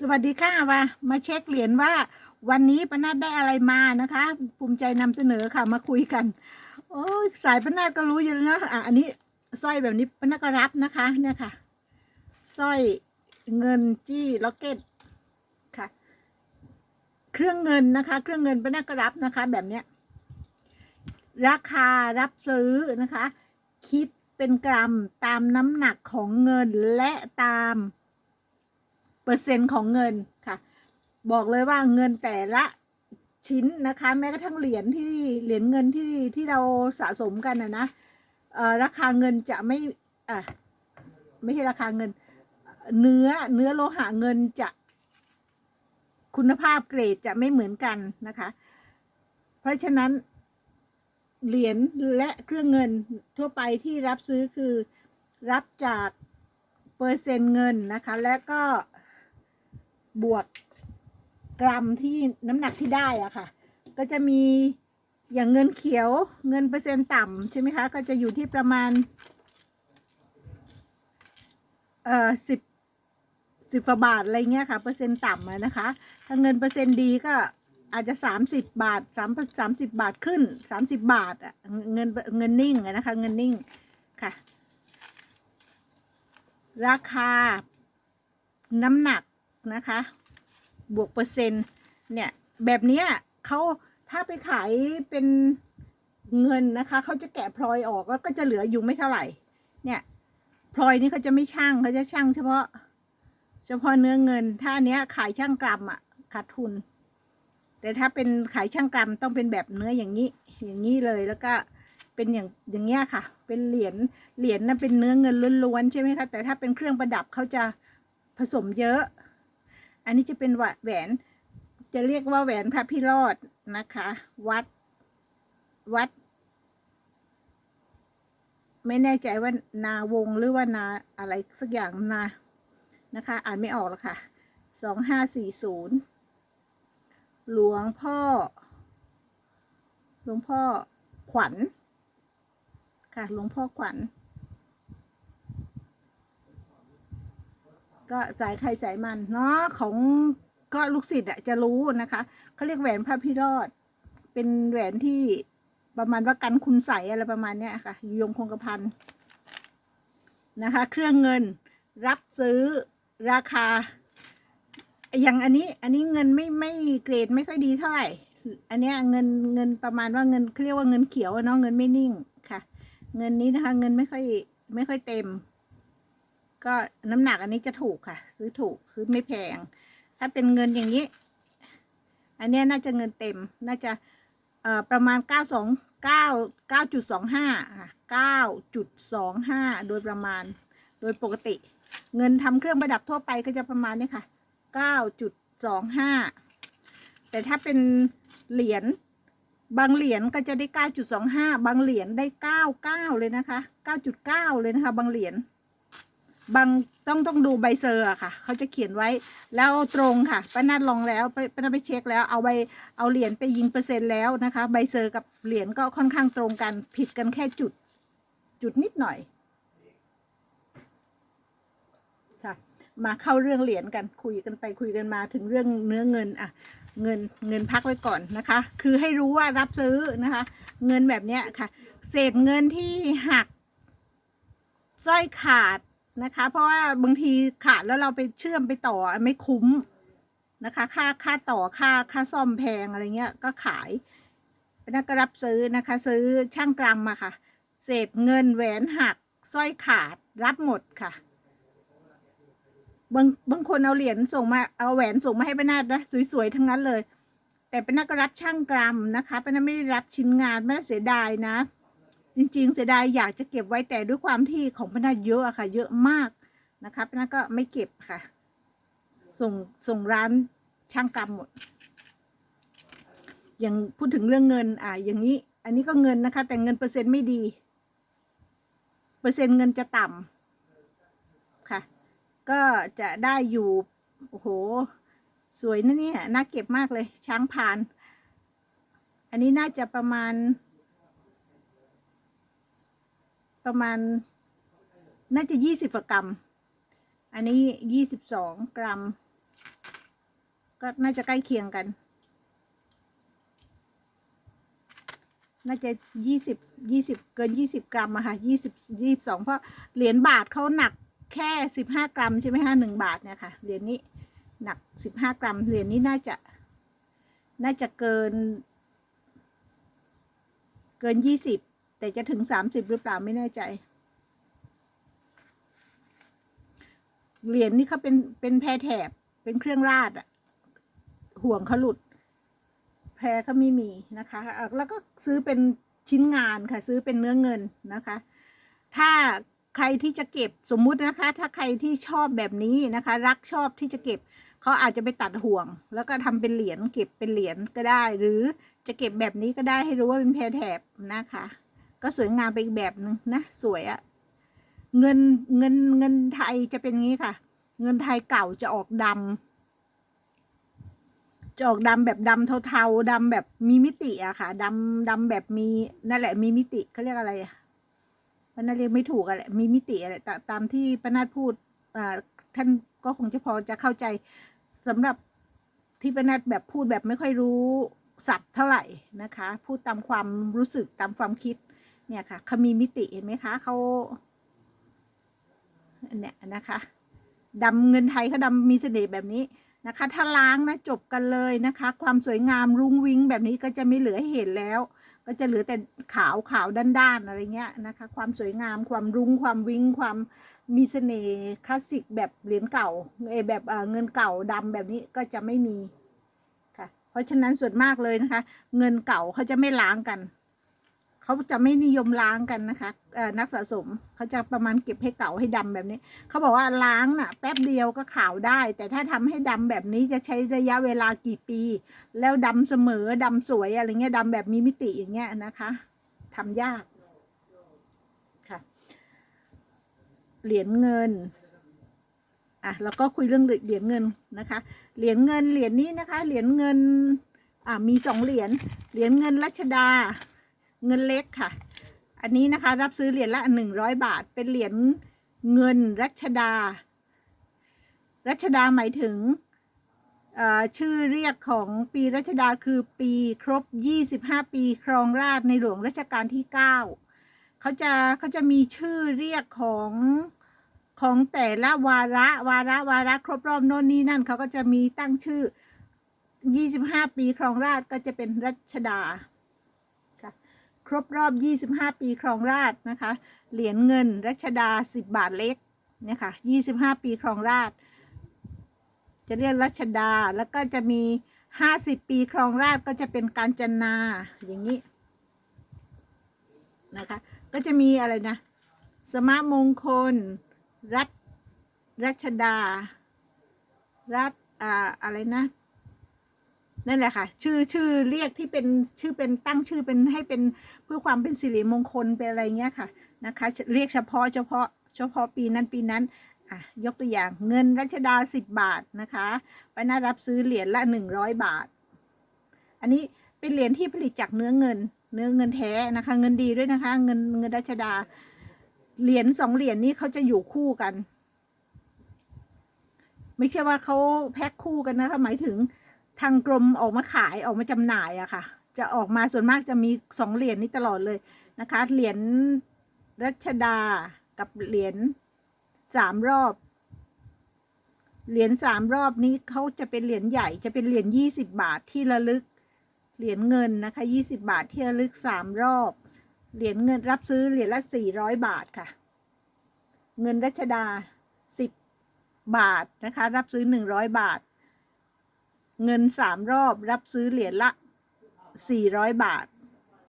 สวัสดีค่ะมามาเช็คเหรียญว่า วันนี้ปนัดได้อะไรมานะคะ ภูมิใจนำเสนอค่ะมาคุยกัน โอ้ยสายปนัดก็รู้อยู่แล้วนะอะอันนี้สร้อยแบบนี้ปนัดก็รับนะคะเนี่ยค่ะสร้อยเงินจี้ล็อกเก็ตค่ะ เครื่องเงินนะคะ เครื่องเงินปนัดก็รับนะคะ แบบเนี้ยราคารับซื้อนะคะ คิดเป็นกรัมตามน้ำหนักของเงินและตาม เปอร์เซ็นต์ของเงินค่ะ บอกเลยว่าเงินแต่ละชิ้นนะคะ แม้กระทั่งเหรียญที่เหรียญเงินที่ที่เราสะสมกันนะนะเอ่อราคาเงินจะไม่อะไม่ใช่ราคาเงิน เนื้อเนื้อโลหะเงินจะคุณภาพเกรดจะไม่เหมือนกันนะคะ เพราะฉะนั้นเหรียญและเครื่องเงินทั่วไปที่รับซื้อคือรับจากเปอร์เซ็นต์เงินนะคะ และก็ บวกกรัมที่น้ำหนักที่ได้อะค่ะ ก็จะมีอย่างเงินเขียวเงินเปอร์เซ็นต์ต่ำใช่ไหมคะ ก็จะอยู่ที่ประมาณเอ่อสิบสิบกว่าบาทอะไรเงี้ยค่ะ เปอร์เซ็นต์ต่ำนะคะ ถ้าเงินเปอร์เซ็นต์ดีก็อาจจะสามสิบบาทสามสามสิบบาทขึ้นสามสิบบาทอะเงินเงินนิ่งนะคะ เงินนิ่งค่ะ ราคาน้ำหนัก นะคะ บวกเปอร์เซ็นต์เนี่ยแบบเนี้ยเขาถ้าไปขายเป็นเงินนะคะเขาจะแกะพลอยออกแล้วก็จะเหลืออยู่ไม่เท่าไหร่ เนี่ยพลอยนี่เขาจะไม่ช่างเขาจะช่างเฉพาะ เฉพาะเนื้อเงิน ถ้าเนี้ยขายช่างกรัมอะขาดทุน แต่ถ้าเป็นขายช่างกรัมต้องเป็นแบบเนื้ออย่างนี้ อย่างนี้เลยแล้วก็เป็นอย่างอย่างเงี้ยค่ะ เป็นเหรียญเหรียญน่ะเป็นเนื้อเงินล้วนๆใช่ไหมคะแต่ถ้าเป็นเครื่องประดับเขาจะผสมเยอะ อันนี้จะเป็นแหวน จะเรียกว่าแหวนพระพิโรธนะคะ วัด วัด ไม่แน่ใจว่านาวงหรือว่านาอะไรสักอย่างนานะคะ อ่านไม่ออกแล้วค่ะสองห้าสี่ศูนย์หลวงพ่อ หลวงพ่อขวัญ ค่ะ หลวงพ่อขวัญ ก็สายใครสายมันเนาะของก็ลูกศิษย์อะจะรู้นะคะเขาเรียกแหวนพระพิโรธเป็นแหวนที่ประมาณว่ากันคุณใสอะไรประมาณเนี้ยค่ะอยู่ยงคงกระพันนะคะ เครื่องเงินรับซื้อราคา อย่างอันนี้อันนี้เงินไม่ไม่เกรดไม่ค่อยดีเท่าไหร่ อันเนี้ยเงินเงินประมาณว่าเงินเขาเรียกว่าเงินเขียวเนาะเงินไม่นิ่งค่ะ เงินนี้นะคะ เงินไม่ค่อยไม่ค่อยเต็ม ก็น้ำหนักอันนี้จะถูกค่ะ ซื้อถูกซื้อไม่แพง ถ้าเป็นเงินอย่างนี้ อันนี้น่าจะเงินเต็มน่าจะประมาณเก้าสองเก้าเก้าจุดสองห้าค่ะเก้าจุดสองห้าโดยประมาณโดยปกติ เงินทำเครื่องประดับทั่วไปก็จะประมาณนี้ค่ะเก้าจุดสองห้าแต่ถ้าเป็นเหรียญบางเหรียญก็จะได้เก้าจุดสองห้าบางเหรียญได้เก้าเก้าเลยนะคะเก้าจุดเก้าเลยนะคะ บางเหรียญ บางต้องต้องดูใบเซอร์อะค่ะ เขาจะเขียนไว้แล้วตรงค่ะป้านัดลองแล้วป้าป้านัดไปเช็คแล้วเอาใบเอาเหรียญไปยิงเปอร์เซ็นต์แล้วนะคะ ใบเซอร์กับเหรียญก็ค่อนข้างตรงกันผิดกันแค่จุด จุดนิดหน่อยค่ะ มาเข้าเรื่องเหรียญกันคุยกันไปคุยกันมาถึงเรื่องเนื้อเงินอะเงินเงินพักไว้ก่อนนะคะ คือให้รู้ว่ารับซื้อนะคะ เงินแบบเนี้ยค่ะ เศษเงินที่หักสร้อยขาด นะคะ เพราะว่าบางทีขาดแล้วเราไปเชื่อมไปต่อไม่คุ้มนะคะ ค่าค่าต่อค่าค่าซ่อมแพงอะไรเงี้ยก็ขายนักก็รับซื้อนะคะ ซื้อช่างกรัมมาค่ะ เศษเงินแหวนหักสร้อยขาดรับหมดค่ะบางบางคนเอาเหรียญส่งมาเอาแหวนส่งมาให้ป้านาดนะสวยๆทั้งนั้นเลย แต่ป้านาดก็รับช่างกรัมนะคะป้านาดไม่ได้รับชิ้นงานไม่ได้เสียดายนะ จริง ๆ เสียดายอยากจะเก็บไว้แต่ด้วยความที่ของป้านาดเยอะอะค่ะ เยอะมากนะคะป้านาดก็ไม่เก็บค่ะ ส่งส่งร้านช่างกรรมหมด อย่างพูดถึงเรื่องเงิน อ่า อย่างนี้ อันนี้ก็เงินนะคะ แต่เงินเปอร์เซ็นต์ไม่ดี เปอร์เซ็นต์เงินจะต่ำค่ะ ก็จะได้อยู่โอ้โห สวยนะเนี่ยน่าเก็บมากเลย ช้างพาน อันนี้น่าจะประมาณ ประมาณ น่าจะยี่สิบกรัม อันนี้ยี่สิบสองกรัม ก็น่าจะใกล้เคียงกัน น่าจะยี่สิบยี่สิบเกินยี่สิบกรัมอะค่ะยี่สิบยี่สิบสองเพราะเหรียญบาทเขาหนักแค่สิบห้ากรัมใช่ไหมคะหนึ่งบาทเนี่ยค่ะเหรียญนี้หนักสิบห้ากรัมเหรียญนี้น่าจะ น่าจะเกิน เกินยี่สิบ แต่จะถึงสามสิบหรือเปล่าไม่แน่ใจ เหรียญนี่เขาเป็นเป็นแพรแถบเป็นเครื่องราดอะห่วงเขาหลุด แพรเขาไม่มีนะคะแล้วก็ซื้อเป็นชิ้นงานค่ะ ซื้อเป็นเนื้อเงินนะคะ ถ้าใครที่จะเก็บสมมุตินะคะ ถ้าใครที่ชอบแบบนี้นะคะ รักชอบที่จะเก็บเขาอาจจะไปตัดห่วง แล้วก็ทำเป็นเหรียญเก็บเป็นเหรียญก็ได้ หรือจะเก็บแบบนี้ก็ได้ให้รู้ว่าเป็นแพรแถบนะคะ ก็สวยงามไปอีกแบบหนึ่งนะสวยอะเงินเงินเงินไทยจะเป็นงี้ค่ะ เงินไทยเก่าจะออกดำจะออกดำแบบดำเทาๆดำแบบมีมิติอะค่ะดำดำแบบมีนั่นแหละมีมิติเขาเรียกอะไรอะปานาเรียกไม่ถูกอะแหละมีมิติอะไรตาตามที่ปานาพูดอ่าท่านก็คงจะพอจะเข้าใจสำหรับที่ปานาแบบพูดแบบไม่ค่อยรู้ศัพท์เท่าไหร่นะคะ พูดตามความรู้สึกตามความคิด เนี่ยค่ะเขามีมิติเห็นไหมคะเขาเนี่ยนะคะดำเงินไทยเขาดำมีเสน่ห์แบบนี้นะคะ ถ้าล้างนะจบกันเลยนะคะ ความสวยงามรุ้งวิ้งแบบนี้ก็จะไม่เหลือเห็นแล้ว ก็จะเหลือแต่ขาวขาวด้านๆอะไรเงี้ยนะคะ ความสวยงามความรุ้งความวิ้งความมีเสน่ห์คลาสสิกแบบเหรียญเก่าเอยแบบเอ่อเงินเก่าดำแบบนี้ก็จะไม่มีค่ะ เพราะฉะนั้นส่วนมากเลยนะคะ เงินเก่าเขาจะไม่ล้างกัน เขาจะไม่นิยมล้างกันนะคะนักสะสมเขาจะประมาณเก็บให้เก่าให้ดำแบบนี้ เขาบอกว่าล้างน่ะ แป๊บเดียวก็ขาวได้ แต่ถ้าทำให้ดำแบบนี้จะใช้ระยะเวลากี่ปี แล้วดำเสมอดำสวยอะไรเงี้ยดำแบบมีมิติอย่างเงี้ยนะคะทำยากค่ะ เหรียญเงินอะแล้วก็คุยเรื่องเหรียญเงินนะคะ เหรียญเงินเหรียญนี้นะคะ เหรียญเงินอ่ามีสองเหรียญเหรียญเงินรัชดา เงินเล็กค่ะ อันนี้นะคะรับซื้อเหรียญละหนึ่งร้อยบาท เป็นเหรียญเงินรัชดา รัชดาหมายถึงชื่อเรียกของปีรัชดาคือปีครบ 25 ปีครองราชในหลวงรัชกาลที่ 9 เขาจะเขาจะมีชื่อเรียกของของแต่ละวาระวาระวาระครบรอบโน่นนี่นั่นเขาก็จะมีตั้งชื่อ 25 ปีครองราชก็จะเป็นรัชดา ครบรอบ 25 ปีครองราชนะคะ เหรียญเงินรัชดา 10 บาทเล็กเนี่ยค่ะ 25 ปีครองราช จะเรียกรัชดาแล้วก็จะมี 50 ปีครองราชก็จะเป็นการจนาอย่างนี้นะคะ ก็จะมีอะไรนะ สมะมงคล รัฐรัชดา รัฐอ่าอะไรนะ นั่นแหละค่ะ ชื่อชื่อเรียกที่เป็นชื่อเป็นตั้งชื่อเป็นให้เป็นเพื่อความเป็นสิริมงคลเป็นอะไรเงี้ยค่ะนะคะ เรียกเฉพาะเฉพาะเฉพาะปีนั้นปีนั้นอะยกตัวอย่างเงินรัชดาสิบบาทนะคะไปน่ารับซื้อเหรียญละหนึ่งร้อยบาท อันนี้เป็นเหรียญที่ผลิตจากเนื้อเงิน เนื้อเงินแท้นะคะ เงินดีด้วยนะคะ เงินเงินรัชดา เหรียญสองเหรียญนี้เขาจะอยู่คู่กัน ไม่ใช่ว่าเขาแพ็คคู่กันนะคะ หมายถึง ทางกรมออกมาขายออกมาจำหน่ายอะค่ะ จะออกมาส่วนมากจะมีสองเหรียญนี้ตลอดเลยนะคะ เหรียญรัชดากับเหรียญสามรอบ เหรียญสามรอบนี้เขาจะเป็นเหรียญใหญ่จะเป็นเหรียญยี่สิบบาทที่ระลึก เหรียญเงินนะคะยี่สิบาทที่ระลึกสามรอบ เหรียญเงินรับซื้อเหรียญละสี่ร้อยบาทค่ะ เงินรัชดาสิบบาทนะคะ รับซื้อหนึ่งร้อยบาท เงินสามรอบรับซื้อเหรียญละสี่ร้อยบาท